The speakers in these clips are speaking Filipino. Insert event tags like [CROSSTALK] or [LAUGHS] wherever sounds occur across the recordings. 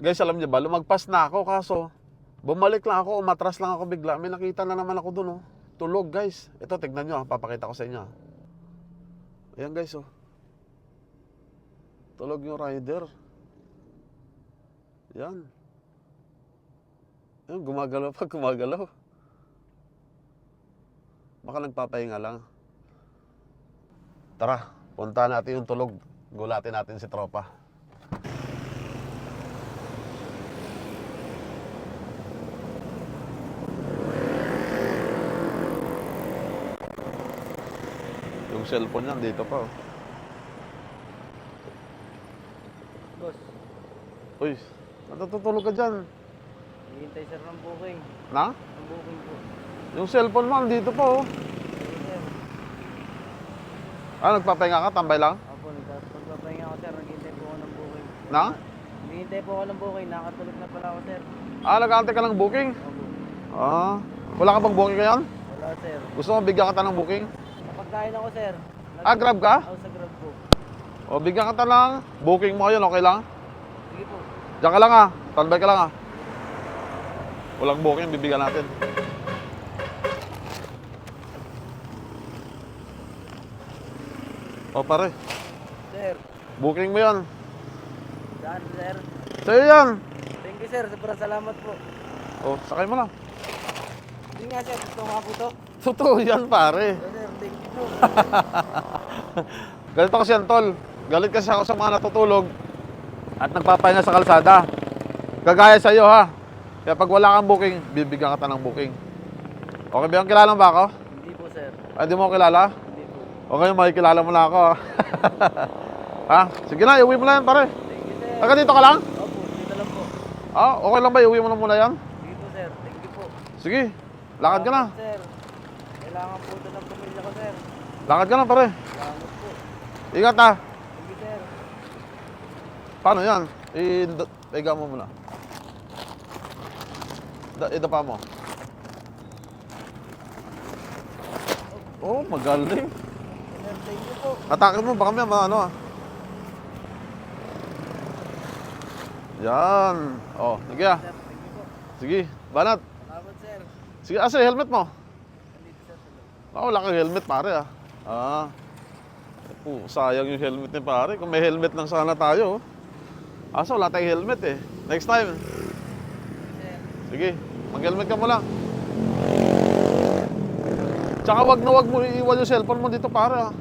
Guys, alam niyo ba, lumagpas na ako kaso bumalik lang ako, umatras lang ako bigla. May nakita na naman ako dun, oh. Tulog, guys. Ito, tignan nyo, ah. papakita ko sa inyo. ah. Ayan, guys, oh. Tulog yung rider. Yan. Yan, gumagalaw pa, [LAUGHS] gumagalaw. Baka nagpapahinga lang. Tara, punta natin yung tulog. Gulatin natin si tropa. Cellphone niyan dito pa. oh. Boss, Uy, natutulog ka dyan. hihintay sir ng booking. Na? Ang booking po. Yung cellphone mo, dito pa oh. Sige sir. Ah, nagpapahinga ka? Tambay lang? Opo, nagpapahinga ako sir. Naghihintay po ako ng booking. Na? Naghihintay po ako ng booking. Nakatulog na pala ako sir. Ah, nag-aantay ka ng booking? Opo. Ah, wala ka bang booking ngayon? Wala sir. Gusto mo bigyan kita ng booking? Napagkain ako sir. Ah, grab ka? Ako sa grab po. O, bigyan kita ng booking mo ngayon, okay lang? Sige po. Diyan ka lang ah. Standby ka lang ah. Walang booking, bibigyan natin. O pare, Sir. booking mo yan. Saan sir? Sa'yo yan. Thank you sir. Sobrang salamat po. O, sakay mo lang. Hindi nga sir. Gusto nga po to. Totoo yan pare. Sir, sir, thank you po. [LAUGHS] Ganito kasi yan, tol. Galit kasi ako sa mga natutulog at nagpapahinga sa kalsada. Kagaya sa iyo, ha? Kaya pag wala kang booking, bibigyan kita ng booking. Okay ba yung kilala mo ba ako? Hindi po sir. Ay, di mo ako kilala? Hindi po. Okay, makikilala mo na ako, ha? [LAUGHS] ha? Sige na, iuwi mo na yan, pare. Thank you sir. Taga dito ka lang? Opo, dito lang po. Ah, okay lang ba? Iuwi mo na muna yan? Sige po sir. Thank you po. Sige, lakad ka na. Sir. Kailangan po ito ng pamilya ko, sir. Lakad ka na, pare. Salamat po. Ingat, ha? You, sir. Paano yan? I-iga mo muna. Da, idapa mo. Oh, magaling. Thank you po. Atake mo, baka may ma- ano ah. Yan. Oh, sige ah. Sige, banat. Salamat, sir. Sige, asa helmet mo. Nandito, sir. sa loob. Ah, wala kang helmet pare ah. Ah. Oh, sayang yung helmet ni pare. Kung may helmet lang sana tayo. oh. Asa wala tayong helmet eh. Next time. Sige, mag-helmet ka muna. Tsaka wag na wag mo iiwan yung cellphone mo dito pare ah.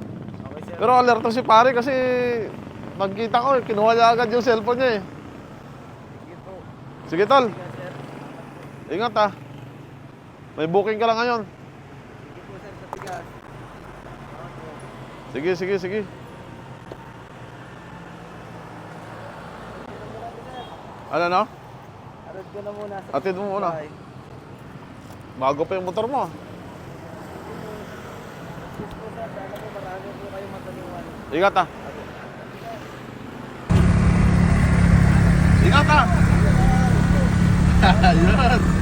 okay. Pero alerto si pare kasi nagkita ko eh, kinuha niya agad yung cellphone niya eh. Po. Sige tol, ingat ah. May booking ka lang ngayon. Thank you po, sir, sa bigas. Salamat po. Sige, sige, sige. Ano no? Arod ko na muna. sa Atid mo muna. bahay. Bago pa yung motor mo ah. Ingat ah. Ingat ah. [LAUGHS] Yan.